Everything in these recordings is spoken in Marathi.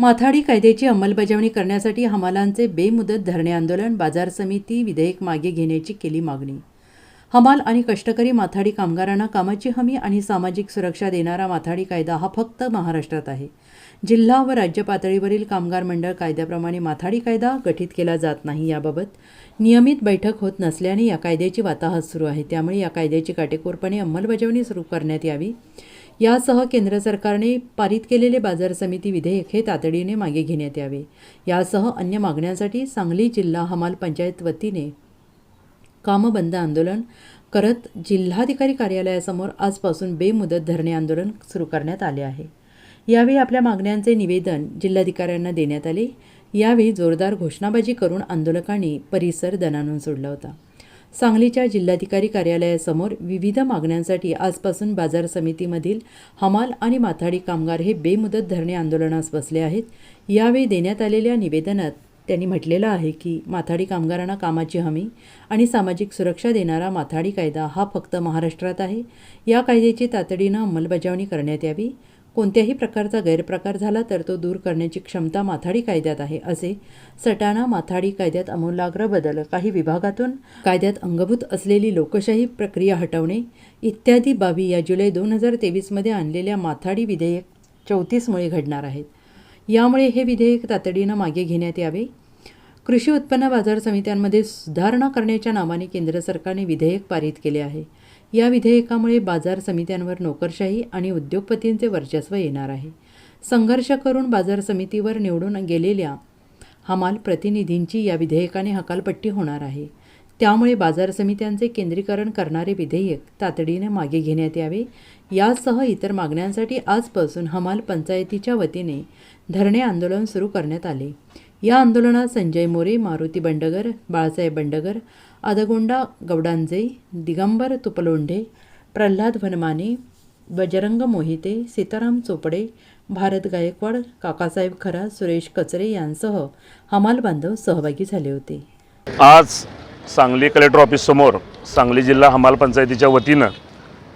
माथाडी कायद्याची अंमलबजावणी करण्यासाठी हमालांचे बेमुदत धरणे आंदोलन बाजार समिती विधेयक मागे घेण्याची केली मागणी. हमाल आणि कष्टकरी माथाडी कामगारांना कामाची हमी आणि सामाजिक सुरक्षा देणारा माथाडी कायदा हा फक्त महाराष्ट्रात आहे. जिल्हा व राज्य पातळीवरील कामगार मंडळ कायद्याप्रमाणे माथाडी कायदा गठीत केला जात नाही याबाबत नियमित बैठक होत नसल्याने या कायद्याची वाताहत सुरू आहे. त्यामुळे या कायद्याची काटेकोरपणे अंमलबजावणी सुरू करण्यात यावी. यासह केंद्र सरकारने पारित केलेले बाजार समिती विधेयक हे तातडीने मागे घेण्यात यावे. यासह अन्य मागण्यांसाठी सांगली जिल्हा हमाल पंचायत वतीने कामबंद आंदोलन करत जिल्हाधिकारी कार्यालयासमोर आजपासून बेमुदत धरणे आंदोलन सुरू करण्यात आले आहे. यावेळी आपल्या मागण्यांचे निवेदन जिल्हाधिकाऱ्यांना देण्यात आले. यावेळी जोरदार घोषणाबाजी करून आंदोलकांनी परिसर दणानून सोडला होता. सांगलीच्या जिल्हाधिकारी कार्यालयासमोर विविध मागण्यांसाठी आजपासून बाजार समितीमधील हमाल आणि माथाडी कामगार हे बेमुदत धरणे आंदोलनास बसले आहेत. यावेळी देण्यात आलेल्या निवेदनात त्यांनी म्हटलेलं आहे की माथाडी कामगारांना कामाची हमी आणि सामाजिक सुरक्षा देणारा माथाडी कायदा हा फक्त महाराष्ट्रात आहे. या कायद्याची तातडीनं अंमलबजावणी करण्यात यावी. कोणत्याही प्रकारचा गैरप्रकार झाला तर तो दूर करण्याची क्षमता माथाडी कायद्यात आहे असे सटाणा माथाडी कायद्यात आमूलाग्र बदल. काही विभागातून कायद्यात अंगभूत असलेली लोकशाही प्रक्रिया हटवणे इत्यादी बाबी या जुलै दोन हजार तेवीसमध्ये आणलेल्या माथाडी विधेयक चौतीसमुळे घडणार आहेत. यामुळे हे विधेयक तातडीनं मागे घेण्यात यावे. कृषी उत्पन्न बाजार समित्यांमध्ये सुधारणा करण्याच्या नावाने केंद्र सरकारने विधेयक पारित केले आहे. या विधेयकामुळे बाजार समित्यांवर नोकरशाही आणि उद्योगपतींचे वर्चस्व येणार आहे. संघर्ष करून बाजार समितीवर निवडून गेलेल्या हमाल प्रतिनिधींची या विधेयकाने हकालपट्टी होणार आहे. त्यामुळे बाजार समित्यांचे केंद्रीकरण करणारे विधेयक तातडीने मागे घेण्यात यावे. यासह इतर मागण्यांसाठी आजपासून हमाल पंचायतीच्या वतीने धरणे आंदोलन सुरू करण्यात आले. या आंदोलनात संजय मोरे मारुती बंडगर बाळासाहेब बंडगर आदगोंडा गौडांजे दिगंबर तुपलोंढे प्रल्हाद वनमाने बजरंग मोहिते सीताराम चोपडे भारत गायकवाड काकासाहेब खरा सुरेश कचरे यांसह हमाल बांधव सहभागी झाले होते. आज सांगली कलेक्टर ऑफिससमोर सांगली जिल्हा हमाल पंचायतीच्या वतीनं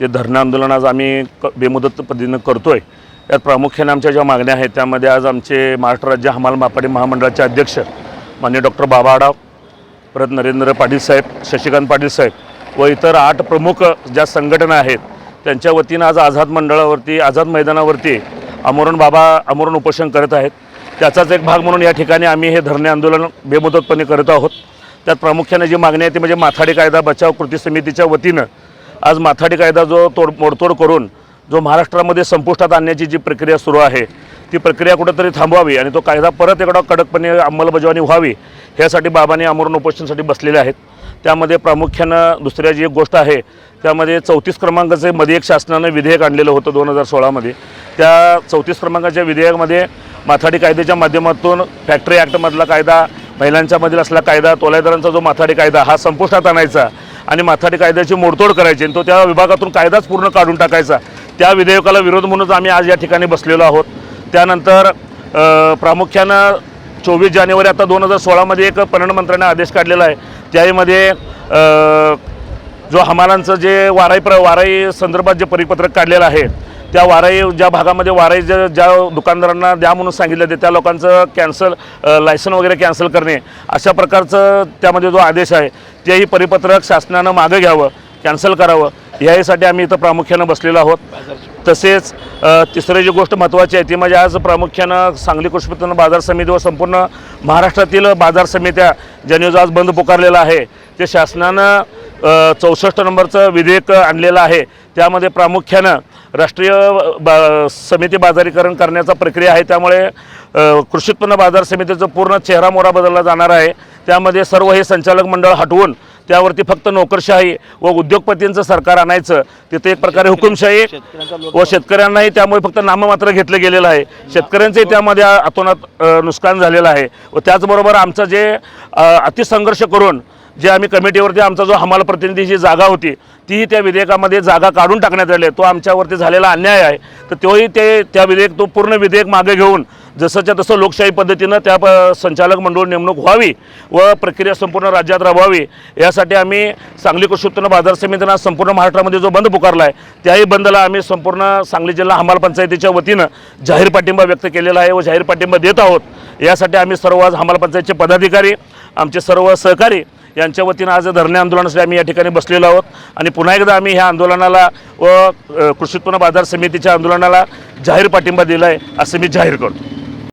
जे धरणं आंदोलन आज आम्ही क बेमुदत पद्धतीनं करतो आहे यात प्रामुख्याने आमच्या ज्या मागण्या आहेत त्यामध्ये आज आमचे महाराष्ट्र राज्य हमाल मापाडी महामंडळाचे अध्यक्ष मान्य डॉक्टर बाबा आडाव परत नरेंद्र पाटील साहेब शशिकांत पाटील साहेब व इतर आठ प्रमुख ज्या संघटना आहेत त्यांच्या वतीनं आज आझाद मंडळावरती आझाद मैदानावरती आमरण बाबा आमरण उपोषण करत आहेत. त्याचाच एक भाग म्हणून या ठिकाणी आम्ही हे धरणे आंदोलन बेमुदतपणे करत आहोत. त्यात प्रामुख्याने जी मागणी आहे ती म्हणजे माथाडी कायदा बचाव कृती समितीच्या वतीनं आज माथाडी कायदा जो तोड मोडतोड करून जो महाराष्ट्रामध्ये संपुष्टात आणण्याची जी प्रक्रिया सुरू आहे ती प्रक्रिया कुठंतरी थांबवावी आणि तो कायदा परत एकदा कडकपणे अंमलबजावणी व्हावी ह्यासाठी बाबांनी आमरण उपोषणासाठी बसलेले आहेत. त्यामध्ये प्रामुख्यानं दुसऱ्या जी एक गोष्ट आहे त्यामध्ये चौतीस क्रमांकाचे मध्ये एक शासनानं विधेयक आणलेलं होतं दोन हजार सोळामध्ये. त्या चौतीस क्रमांकाच्या विधेयकामध्ये माथाडी कायद्याच्या माध्यमातून फॅक्टरी ॲक्टमधला कायदा महिलांच्यामधील असला कायदा तोलायदारांचा जो माथाडी कायदा हा संपुष्टात आणायचा आणि माथाडी कायद्याची मोडतोड करायची आणि तो त्या विभागातून कायदाच पूर्ण काढून टाकायचा. त्या विधेयकाला विरोध म्हणूनच आम्ही आज या ठिकाणी बसलेलो आहोत. त्यानंतर प्रामुख्यानं चोवीस जानेवारी आता दोन हजार सोळामध्ये एक पर्यटन मंत्र्याने आदेश काढलेला आहे. त्याहीमध्ये जो हमालांचं जे वाराई प्र वाराई संदर्भात जे परिपत्रक काढलेलं आहे त्या वाराई ज्या भागामध्ये वाराई ज्या ज्या दुकानदारांना द्या म्हणून सांगितलं ते त्या लोकांचं कॅन्सल लायसन वगैरे कॅन्सल करणे अशा प्रकारचं त्यामध्ये जो आदेश आहे तेही परिपत्रक शासनानं मागं घ्यावं. कॅन्सल करावं. याहीसाठी आम्ही इथं प्रामुख्यानं बसलेलो आहोत. तसेच तिसरी जी गोष्ट महत्त्वाची आहे ती म्हणजे आज प्रामुख्यानं सांगली कृषी उत्पन्न बाजार समिती व संपूर्ण महाराष्ट्रातील बाजार समित्या ज्यांनी जो आज बंद पुकारलेला आहे ते शासनानं चौसष्ट नंबरचं विधेयक आणलेलं आहे. त्यामध्ये प्रामुख्यानं राष्ट्रीय बा समिती बाजारीकरण करण्याचा प्रक्रिया आहे. त्यामुळे कृषी उत्पन्न बाजार समितीचं पूर्ण चेहरा मोहरा बदलला जाणार आहे. त्यामध्ये सर्व हे संचालक मंडळ हटवून त्यावरती फक्त नोकरशाही व उद्योगपतींचं सरकार आणायचं तिथे एक प्रकारे हुकुमशाही व शेतकऱ्यांनाही त्यामुळे फक्त नाममात्र घेतलं गेलेलं आहे. शेतकऱ्यांचंही त्यामध्ये अतोनात अ, नुकसान झालेलं आहे. व त्याचबरोबर आमचं जे अतिसंघर्ष करून जे आम्ही कमिटीवरती आमचा जो हमाल प्रतिनिधीची जागा होती तीही त्या विधेयकामध्ये जागा काढून टाकण्यात आली. तो आमच्यावरती झालेला अन्याय आहे. तर तोही ते त्या विधेयक तो पूर्ण विधेयक मागे घेऊन जसंच्या तसं लोकशाही पद्धतीनं त्या प संचालक मंडळ नेमणूक व्हावी व प्रक्रिया संपूर्ण राज्यात राबवावी. यासाठी आम्ही सांगली कृषी उत्पन्न बाजार समितीनं संपूर्ण महाराष्ट्रामध्ये जो बंद पुकारला आहे त्याही बंदला आम्ही संपूर्ण सांगली जिल्हा हमाल पंचायतीच्या वतीनं जाहीर पाठिंबा व्यक्त केलेला आहे व जाहीर पाठिंबा देत आहोत. यासाठी आम्ही सर्व आज हमाल पंचायतचे पदाधिकारी आमचे सर्व सहकारी यांच्या वतीनं आज धरणे आंदोलनासाठी आम्ही या ठिकाणी बसलेलो आहोत. आणि पुन्हा एकदा आम्ही ह्या आंदोलनाला व कृषी उत्पन्न बाजार समितीच्या आंदोलनाला जाहीर पाठिंबा दिला आहे असं मी जाहीर करतो.